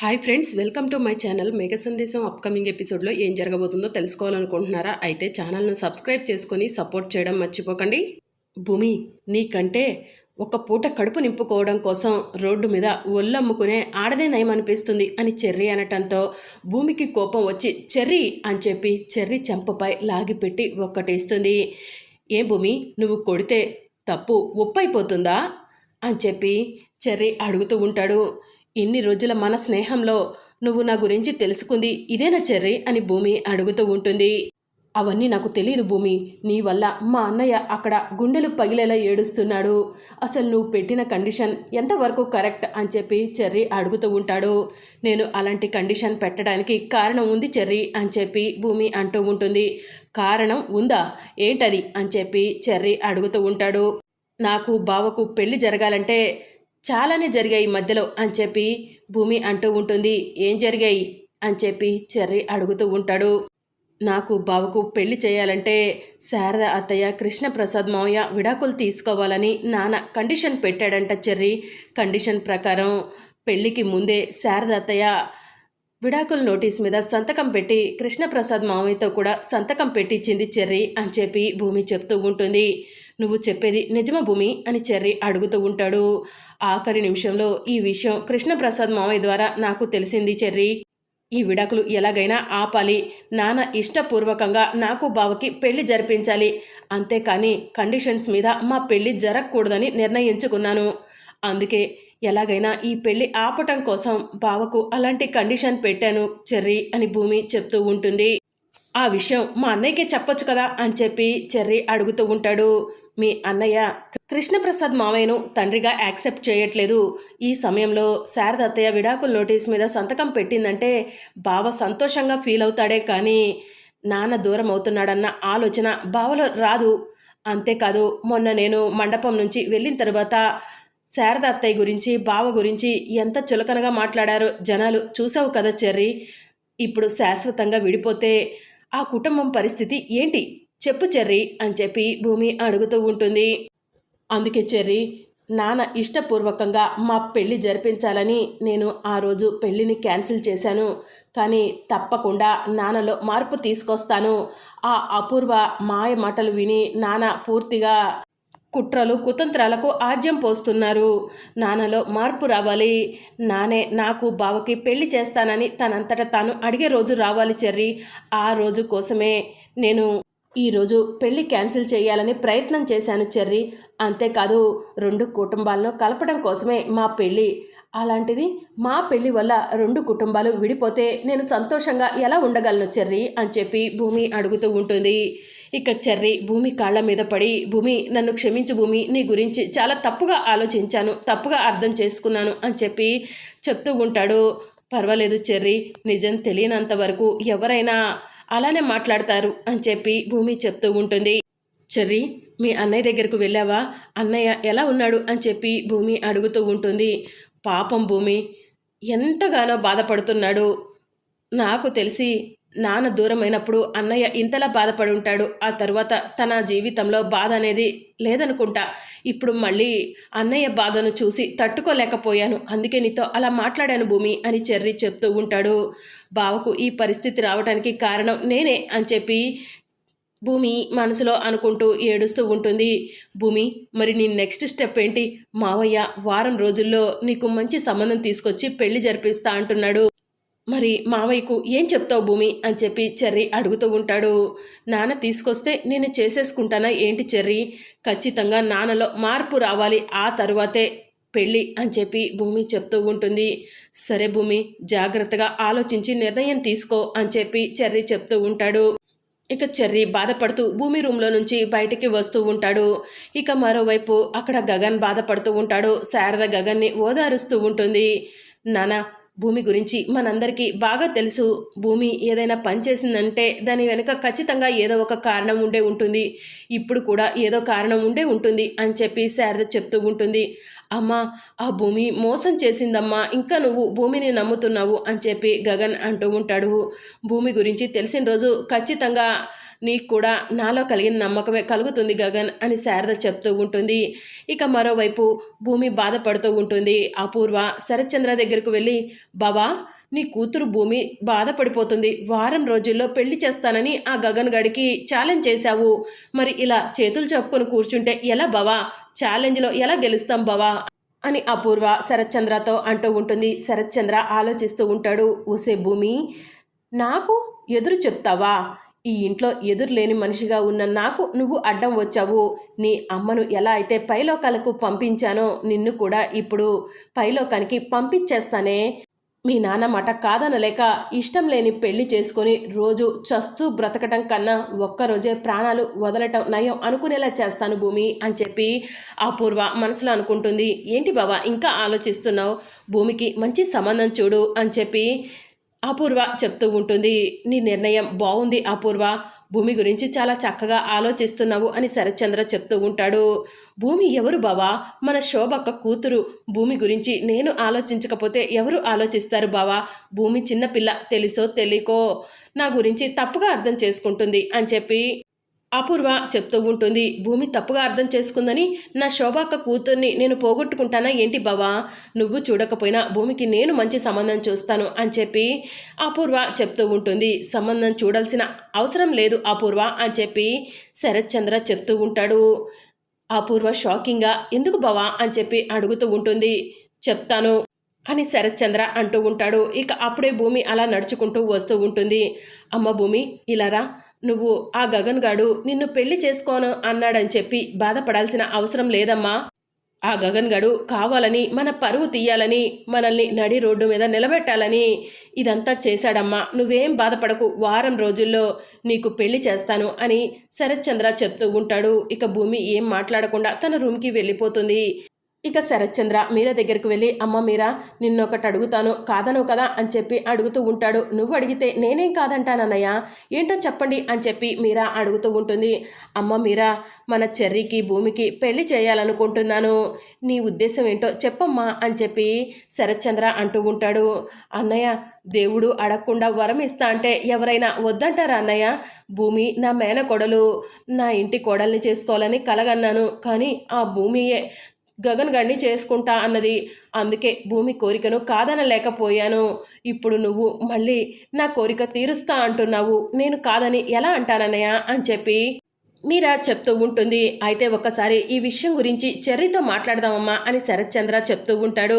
Hi friends welcome to my channel Megha Sandesham upcoming ఎపిసోడ్లో ఏం జరగబోతుందో తెలుసుకోవాలనుకుంటున్నారా? అయితే ఛానల్ను సబ్స్క్రైబ్ చేసుకొని సపోర్ట్ చేయడం మర్చిపోకండి. భూమి నీకంటే ఒక పూట కడుపు నింపుకోవడం కోసం రోడ్డు మీద ఒళ్ళమ్ముకునే ఆడదే నయం అనిపిస్తుంది అని చెర్రీ అనటంతో భూమికి కోపం వచ్చి చెర్రీ అని చెప్పి చెర్రీ చెంపపై లాగిపెట్టి ఒక్కటేస్తుంది. ఏ భూమి నువ్వు కొడితే తప్పు ఉప్పైపోతుందా? అని చెప్పి చెర్రీ అడుగుతూ ఉంటాడు. ఇన్ని రోజుల మన స్నేహంలో నువ్వు నా గురించి తెలుసుకుంది ఇదేనా చెర్రీ అని భూమి అడుగుతూ ఉంటుంది. అవన్నీ నాకు తెలియదు భూమి. నీ వల్ల మా అన్నయ్య అక్కడ గుండెలు పగిలేలా ఏడుస్తున్నాడు. అసలు నువ్వు పెట్టిన కండిషన్ ఎంతవరకు కరెక్ట్ అని చెప్పి చెర్రీ అడుగుతూ ఉంటాడు. నేను అలాంటి కండిషన్ పెట్టడానికి కారణం ఉంది చెర్రీ అని చెప్పి భూమి అంటూ ఉంటుంది. కారణం ఉందా? ఏంటది? అని చెప్పి చెర్రీ అడుగుతూ ఉంటాడు. నాకు బావకు పెళ్ళి జరగాలంటే చాలానే జరిగాయి మధ్యలో అని చెప్పి భూమి అంటూ ఉంటుంది. ఏం జరిగాయి? అని చెప్పి చెర్రీ అడుగుతూ ఉంటాడు. నాకు బావకు పెళ్ళి చేయాలంటే శారద అత్తయ్య కృష్ణప్రసాద్ మావయ్య విడాకులు తీసుకోవాలని నాన్న కండిషన్ పెట్టాడంట చెర్రీ. కండిషన్ ప్రకారం పెళ్ళికి ముందే శారద అత్తయ్య విడాకుల నోటీస్ మీద సంతకం పెట్టి కృష్ణప్రసాద్ మామయ్యతో కూడా సంతకం పెట్టించింది చెర్రీ అని చెప్పి భూమి చెప్తూ ఉంటుంది. నువ్వు చెప్పేది నిజమ భూమి? అని చెర్రీ అడుగుతూ ఉంటాడు. ఆఖరి నిమిషంలో ఈ విషయం కృష్ణప్రసాద్ మామయ్య ద్వారా నాకు తెలిసింది చెర్రీ. ఈ విడాకులు ఎలాగైనా ఆపాలి. నాన్న ఇష్టపూర్వకంగా నాకు బావకి పెళ్ళి జరిపించాలి. అంతేకాని కండిషన్స్ మీద మా పెళ్ళి జరగకూడదని నిర్ణయించుకున్నాను. అందుకే ఎలాగైనా ఈ పెళ్ళి ఆపటం కోసం బావకు అలాంటి కండిషన్ పెట్టాను చెర్రీ అని భూమి చెప్తూ ఉంటుంది. ఆ విషయం మా అన్నయ్యకే చెప్పొచ్చు కదా అని చెప్పి చెర్రీ అడుగుతూ ఉంటాడు. మీ అన్నయ్య కృష్ణప్రసాద్ మావయ్యను తండ్రిగా యాక్సెప్ట్ చేయట్లేదు. ఈ సమయంలో శారద అత్తయ్య విడాకుల నోటీస్ మీద సంతకం పెట్టిందంటే బావ సంతోషంగా ఫీల్ అవుతాడే కానీ నాన్న దూరం అవుతున్నాడన్న ఆలోచన బావలో రాదు. అంతేకాదు మొన్న నేను మండపం నుంచి వెళ్ళిన తర్వాత శారద అత్తయ్య గురించి బావ గురించి ఎంత చులకనగా మాట్లాడారో జనాలు చూసావు కదా చెర్రీ. ఇప్పుడు శాశ్వతంగా విడిపోతే ఆ కుటుంబం పరిస్థితి ఏంటి? చెప్పు చెర్రీ అని చెప్పి భూమి అడుగుతూ ఉంటుంది. అందుకే చెర్రీ నాన్న ఇష్టపూర్వకంగా మా పెళ్ళి జరిపించాలని నేను ఆ రోజు పెళ్ళిని క్యాన్సిల్ చేశాను. కానీ తప్పకుండా నాన్నలో మార్పు తీసుకొస్తాను. ఆ అపూర్వ మాయ మాటలు విని నాన్న పూర్తిగా కుట్రలు కుతంత్రాలకు ఆజ్యం పోస్తున్నారు. నాన్నలో మార్పు రావాలి. నానే నాకు బావకి పెళ్ళి చేస్తానని తనంతట తాను అడిగే రోజు రావాలి చెర్రి. ఆ రోజు కోసమే నేను ఈరోజు పెళ్ళి క్యాన్సిల్ చేయాలని ప్రయత్నం చేశాను చెర్రి. అంతేకాదు రెండు కుటుంబాలను కలపడం కోసమే మా పెళ్ళి అలాంటిది మా పెళ్ళి వల్ల రెండు కుటుంబాలు విడిపోతే నేను సంతోషంగా ఎలా ఉండగలను చెర్రి అని చెప్పి భూమి అడుగుతూ ఉంటుంది. ఇక చెర్రీ భూమి కాళ్ళ మీద పడి భూమి నన్ను క్షమించు భూమి నీ గురించి చాలా తప్పుగా ఆలోచించాను తప్పుగా అర్థం చేసుకున్నాను అని చెప్పి చెప్తూ ఉంటాడు. పర్వాలేదు చెర్రీ నిజం తెలియనంత వరకు ఎవరైనా అలానే మాట్లాడతారు అని చెప్పి భూమి చెప్తూ ఉంటుంది. చెర్రీ మీ అన్నయ్య దగ్గరకు వెళ్ళావా? అన్నయ్య ఎలా ఉన్నాడు? అని చెప్పి భూమి అడుగుతూ ఉంటుంది. పాపం భూమి ఎంతగానో బాధపడుతున్నాడు. నాకు తెలిసి నాన్న దూరమైనప్పుడు అన్నయ్య ఇంతలా బాధపడి ఉంటాడు. ఆ తర్వాత తన జీవితంలో బాధ అనేది లేదనుకుంటా. ఇప్పుడు మళ్ళీ అన్నయ్య బాధను చూసి తట్టుకోలేకపోయాను. అందుకే నీతో అలా మాట్లాడాను భూమి అని చెర్రి చెప్తూ ఉంటాడు. బావకు ఈ పరిస్థితి రావడానికి కారణం నేనే అని చెప్పి భూమి మనసులో అనుకుంటూ ఏడుస్తూ ఉంటుంది. భూమి మరి నీ నెక్స్ట్ స్టెప్ ఏంటి? మావయ్య వారం రోజుల్లో నీకు మంచి సంబంధం తీసుకొచ్చి పెళ్ళి జరిపిస్తా అంటున్నాడు. మరి మావయ్యకు ఏం చెప్తావు భూమి? అని చెప్పి చెర్రీ అడుగుతూ ఉంటాడు. నాన్న తీసుకొస్తే నేను చేసేసుకుంటానా ఏంటి చెర్రీ? ఖచ్చితంగా నాన్నలో మార్పు రావాలి ఆ తరువాతే పెళ్ళి అని చెప్పి భూమి చెప్తూ ఉంటుంది. సరే భూమి జాగ్రత్తగా ఆలోచించి నిర్ణయం తీసుకో అని చెప్పి చెర్రీ చెప్తూ ఉంటాడు. ఇక చెర్రీ బాధపడుతూ భూమి రూమ్లో నుంచి బయటికి వస్తూ ఉంటాడు. ఇక మరోవైపు అక్కడ గగన్ బాధపడుతూ ఉంటాడు. శారద గగన్ని ఓదారుస్తూ ఉంటుంది. నానా భూమి గురించి మనందరికీ బాగా తెలుసు. భూమి ఏదైనా పని చేసిందంటే దాని వెనుక ఖచ్చితంగా ఏదో ఒక కారణం ఉండే ఉంటుంది. ఇప్పుడు కూడా ఏదో కారణం ఉండే ఉంటుంది అని చెప్పి శారద చెప్తూ ఉంటుంది. అమ్మా ఆ భూమి మోసం చేసిందమ్మా ఇంకా నువ్వు భూమిని నమ్ముతున్నావు అని చెప్పి గగన్ అంటూ ఉంటాడు. భూమి గురించి తెలిసిన రోజు ఖచ్చితంగా నీకు కూడా నాలో కలిగిన నమ్మకమే కలుగుతుంది గగన్ అని శారద చెప్తూ ఉంటుంది. ఇక మరోవైపు భూమి బాధపడుతూ ఉంటుంది. అపూర్వ శరత్చంద్ర దగ్గరకు వెళ్ళి బాబా నీ కూతురు భూమి బాధపడిపోతుంది. వారం రోజుల్లో పెళ్ళి చేస్తానని ఆ గగన్ గడికి ఛాలెంజ్ చేశావు. మరి ఇలా చేతులు చెప్పుకొని కూర్చుంటే ఎలా బావా? ఛాలెంజ్లో ఎలా గెలుస్తాం బావా? అని అపూర్వ శరత్చంద్రతో అంటూ ఉంటుంది. శరత్చంద్ర ఆలోచిస్తూ ఉంటాడు. ఊసే భూమి నాకు ఎదురు చెప్తావా? ఈ ఇంట్లో ఎదురులేని మనిషిగా ఉన్న నాకు నువ్వు అడ్డం వచ్చావు. నీ అమ్మను ఎలా అయితే పైలోకాలకు పంపించానో నిన్ను కూడా ఇప్పుడు పైలోకానికి పంపించేస్తానే. మీ నాన్న మాట కాదనలేక ఇష్టం లేని పెళ్ళి చేసుకొని రోజు చస్తూ బ్రతకటం కన్నా ఒక్కరోజే ప్రాణాలు వదలటం నయం అనుకునేలా చేస్తాను భూమి అని చెప్పి అపూర్వ మనసులో అనుకుంటుంది. ఏంటి బాబా ఇంకా ఆలోచిస్తున్నావు? భూమికి మంచి సంబంధం చూడు అని చెప్పి అపూర్వ చెప్తూ ఉంటుంది. నీ నిర్ణయం బాగుంది అపూర్వ. భూమి గురించి చాలా చక్కగా ఆలోచిస్తున్నావు అని శరత్చంద్ర చెప్తూ ఉంటాడు. భూమి ఎవరు బావా? మన శోభక్క కూతురు. భూమి గురించి నేను ఆలోచించకపోతే ఎవరు ఆలోచిస్తారు బావా? భూమి చిన్నపిల్ల తెలుసో తెలియకో నా గురించి తప్పుగా అర్థం చేసుకుంటుంది అని చెప్పి అపూర్వ చెప్తూ ఉంటుంది భూమి తప్పుగా అర్థం చేసుకుందని నా శోభాక్క కూతుర్ని నేను పోగొట్టుకుంటానా ఏంటి బావా? నువ్వు చూడకపోయినా భూమికి నేను మంచి సంబంధం చూస్తాను అని చెప్పి అపూర్వ చెప్తూ ఉంటుంది. సంబంధం చూడాల్సిన అవసరం లేదు అపూర్వ అని చెప్పి శరత్ చంద్ర చెప్తూ ఉంటాడు. అపూర్వ షాకింగ్గా ఎందుకు బావా? అని చెప్పి అడుగుతూ ఉంటుంది. చెప్తాను. అని శరత్చంద్ర అంటూ ఉంటాడు. ఇక అప్పుడే భూమి అలా నడుచుకుంటూ వస్తూ ఉంటుంది. అమ్మ భూమి ఇలారా నువ్వు ఆ గగన్ గాడు నిన్ను పెళ్ళి చేసుకోను అన్నాడని చెప్పి బాధపడాల్సిన అవసరం లేదమ్మా. ఆ గగన్ గడు కావాలని మన పరువు తీయాలని మనల్ని నడి రోడ్డు మీద నిలబెట్టాలని ఇదంతా చేశాడమ్మా. నువ్వేం బాధపడకు వారం రోజుల్లో నీకు పెళ్ళి చేస్తాను అని శరత్చంద్ర చెప్తూ ఉంటాడు. ఇక భూమి ఏం మాట్లాడకుండా తన రూమ్కి వెళ్ళిపోతుంది. ఇక శరత్చంద్ర మీరా దగ్గరికి వెళ్ళి అమ్మ మీరా నిన్నొకటి అడుగుతాను. కాదను కదా? అని చెప్పి అడుగుతూ ఉంటాడు. నువ్వు అడిగితే నేనేం కాదంటానన్నయ్య ఏంటో చెప్పండి అని చెప్పి మీరా అడుగుతూ ఉంటుంది. అమ్మ మీరా మన చెర్రీకి భూమికి పెళ్ళి చేయాలనుకుంటున్నాను. నీ ఉద్దేశం ఏంటో చెప్పమ్మా అని చెప్పి శరత్చంద్ర అంటూ ఉంటాడు. అన్నయ్య దేవుడు అడగకుండా వరం ఇస్తా అంటే ఎవరైనా వద్దంటారా అన్నయ్య? భూమి నా మేనకొడలు. నా ఇంటి కోడల్ని చేసుకోవాలని కలగన్నాను. కానీ ఆ భూమియే గగన్ గడిని చేసుకుంటా అన్నది. అందుకే భూమి కోరికను కాదనలేకపోయాను. ఇప్పుడు నువ్వు మళ్ళీ నా కోరిక తీరుస్తా అంటున్నావు. నేను కాదని ఎలా అంటానన్నయ్య? అని చెప్పి మీరా చెప్తూ ఉంటుంది. అయితే ఒక్కసారి ఈ విషయం గురించి చెర్రీతో మాట్లాడదామమ్మా అని శరత్చంద్ర చెప్తూ ఉంటాడు.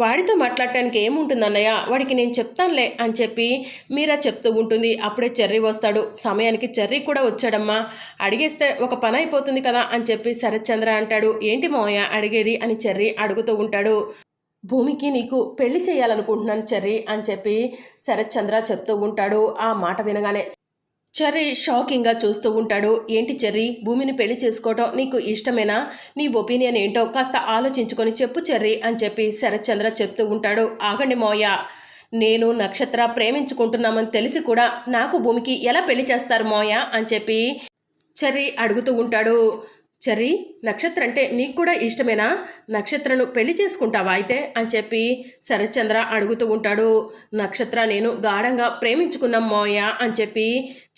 వాడితో మాట్లాడటానికి ఏముంటుందన్నయ్య వాడికి నేను చెప్తానులే అని చెప్పి మీరా చెప్తూ ఉంటుంది. అప్పుడే చెర్రీ వస్తాడు. సమయానికి చెర్రీ కూడా వచ్చాడమ్మా. అడిగేస్తే ఒక పని అయిపోతుంది కదా అని చెప్పి శరత్చంద్ర అంటాడు. ఏంటి మోయ అడిగేది అని చెర్రీ అడుగుతూ ఉంటాడు. భూమికి నీకు పెళ్ళి చేయాలనుకుంటున్నాను చెర్రీ అని చెప్పి శరత్చంద్ర చెప్తూ ఉంటాడు. ఆ మాట వినగానే చెర్రీ షాకింగ్గా చూస్తూ ఉంటాడు. ఏంటి చెర్రీ? భూమిని పెళ్ళి చేసుకోవటం నీకు ఇష్టమేనా? నీ ఒపీనియన్ ఏంటో కాస్త ఆలోచించుకొని చెప్పు చెర్రీ అని చెప్పి శరత్చంద్ర చెప్తూ ఉంటాడు. ఆగండి మోయ నేను నక్షత్ర ప్రేమించుకుంటున్నామని తెలిసి కూడా నాకు భూమికి ఎలా పెళ్ళి చేస్తారు మోయ అని చెప్పి చెర్రీ అడుగుతూ ఉంటాడు. చరి నక్షత్ర అంటే నీకు కూడా ఇష్టమేనా? నక్షత్రను పెళ్ళి చేసుకుంటావా అయితే? అని చెప్పి శరత్చంద్ర అడుగుతూ ఉంటాడు. నక్షత్ర నేను గాఢంగా ప్రేమించుకున్నాం మోయ అని చెప్పి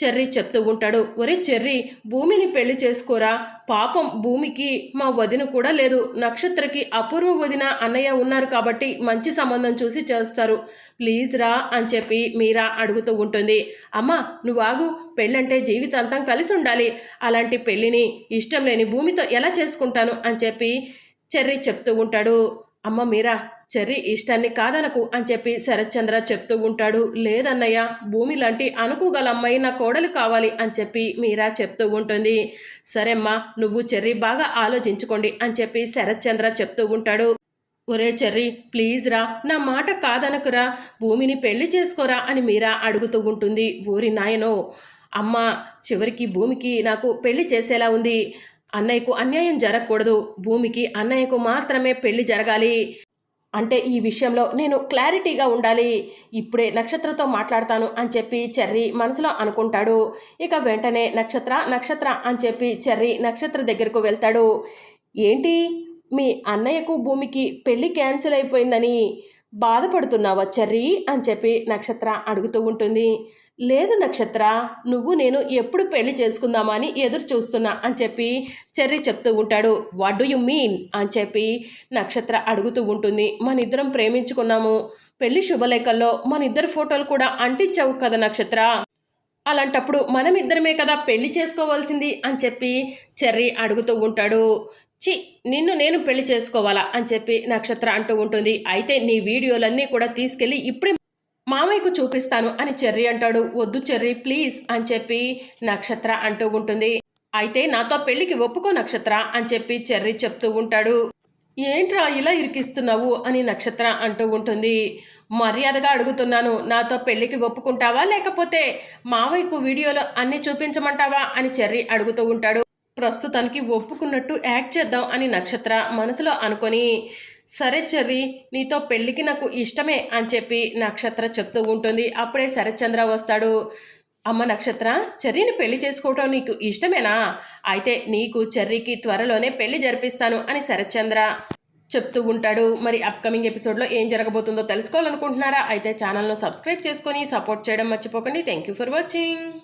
చెర్రీ చెప్తూ ఉంటాడు. ఒరే చెర్రీ భూమిని పెళ్ళి చేసుకోరా? పాపం భూమికి మా వదిన కూడా లేదు. నక్షత్రకి అపూర్వ వదిన అన్నయ్య ఉన్నారు కాబట్టి మంచి సంబంధం చూసి చేస్తారు. ప్లీజ్ రా అని చెప్పి మీరా అడుగుతూ ఉంటుంది. అమ్మ నువ్వు పెళ్ళంటే జీవితాంతం కలిసి ఉండాలి. అలాంటి పెళ్ళిని ఇష్టం లేని భూమితో ఎలా చేసుకుంటాను అని చెప్పి చెర్రీ చెప్తూ ఉంటాడు. అమ్మ మీరా చెర్రీ ఇష్టాన్ని కాదనకు అని చెప్పి శరత్చంద్ర చెప్తూ ఉంటాడు. లేదన్నయ్య భూమి లాంటి అనుకోగల అమ్మాయి నా కోడలు కావాలి అని చెప్పి మీరా చెప్తూ ఉంటుంది. సరేమ్మా నువ్వు చెర్రీ బాగా ఆలోచించుకోండి అని చెప్పి శరత్చంద్ర చెప్తూ ఉంటాడు. ఒరే చెర్రీ ప్లీజ్ రా నా మాట కాదనకురా భూమిని పెళ్ళి చేసుకోరా అని మీరా అడుగుతూ ఉంటుంది. ఊరి నాయనో అమ్మ చివరికి భూమికి నాకు పెళ్ళి చేసేలా ఉంది. అన్నయ్యకు అన్యాయం జరగకూడదు. భూమికి అన్నయ్యకు మాత్రమే పెళ్ళి జరగాలి. అంటే ఈ విషయంలో నేను క్లారిటీగా ఉండాలి. ఇప్పుడే నక్షత్రతో మాట్లాడతాను అని చెప్పి చెర్రీ మనసులో అనుకుంటాడు. ఇక వెంటనే నక్షత్ర నక్షత్ర అని చెప్పి చెర్రీ నక్షత్ర దగ్గరకు వెళ్తాడు. ఏంటి? మీ అన్నయ్యకు భూమికి పెళ్ళి క్యాన్సిల్ అయిపోయిందని బాధపడుతున్నావా చెర్రీ? అని చెప్పి నక్షత్ర అడుగుతూ ఉంటుంది. లేదు నక్షత్ర నువ్వు నేను ఎప్పుడు పెళ్ళి చేసుకుందామా అని ఎదురు చూస్తున్నా అని చెప్పి చెర్రి చెప్తూ ఉంటాడు. వాట్ డూ యు మీన్ అని చెప్పి నక్షత్ర అడుగుతూ ఉంటుంది. మన ఇద్దరం ప్రేమించుకున్నాము. పెళ్ళి శుభలేఖల్లో మన ఇద్దరు ఫోటోలు కూడా అంటించావు కదా నక్షత్ర? అలాంటప్పుడు మనం ఇద్దరమే కదా పెళ్ళి చేసుకోవాల్సింది అని చెప్పి చెర్రి అడుగుతూ ఉంటాడు. చి నిన్ను నేను పెళ్ళి చేసుకోవాలా అని చెప్పి నక్షత్ర అంటూ ఉంటుంది. అయితే నీ వీడియోలన్నీ కూడా తీసుకెళ్ళి ఇప్పుడే మామయ్యకు చూపిస్తాను అని చెర్రి అంటాడు. వద్దు చెర్రి ప్లీజ్ అని చెప్పి నక్షత్ర అంటూ ఉంటుంది. అయితే నాతో పెళ్ళికి ఒప్పుకో నక్షత్ర అని చెప్పి చెర్రీ చెప్తూ ఉంటాడు. ఏంట్రా ఇలా ఇరికిస్తున్నావు అని నక్షత్ర అంటూ ఉంటుంది. మర్యాదగా అడుగుతున్నాను. నాతో పెళ్ళికి ఒప్పుకుంటావా? లేకపోతే మావయ్యకు వీడియోలో అన్ని చూపించమంటావా? అని చెర్రీ అడుగుతూ ఉంటాడు. ప్రస్తుతానికి ఒప్పుకున్నట్టు యాక్ట్ చేద్దాం అని నక్షత్ర మనసులో అనుకొని సరే చెర్రి నీతో పెళ్ళికి నాకు ఇష్టమే అని చెప్పి నక్షత్ర చెప్తూ ఉంటుంది. అప్పుడే శరత్చంద్ర వస్తాడు. అమ్మ నక్షత్ర చెర్రీని పెళ్ళి చేసుకోవటం నీకు ఇష్టమేనా? అయితే నీకు చెర్రీకి త్వరలోనే పెళ్ళి జరిపిస్తాను అని శరత్చంద్ర చెప్తూ ఉంటాడు. మరి అప్కమింగ్ ఎపిసోడ్లో ఏం జరగబోతుందో తెలుసుకోవాలనుకుంటున్నారా? అయితే ఛానల్ను సబ్స్క్రైబ్ చేసుకొని సపోర్ట్ చేయడం మర్చిపోకండి. Thank you for watching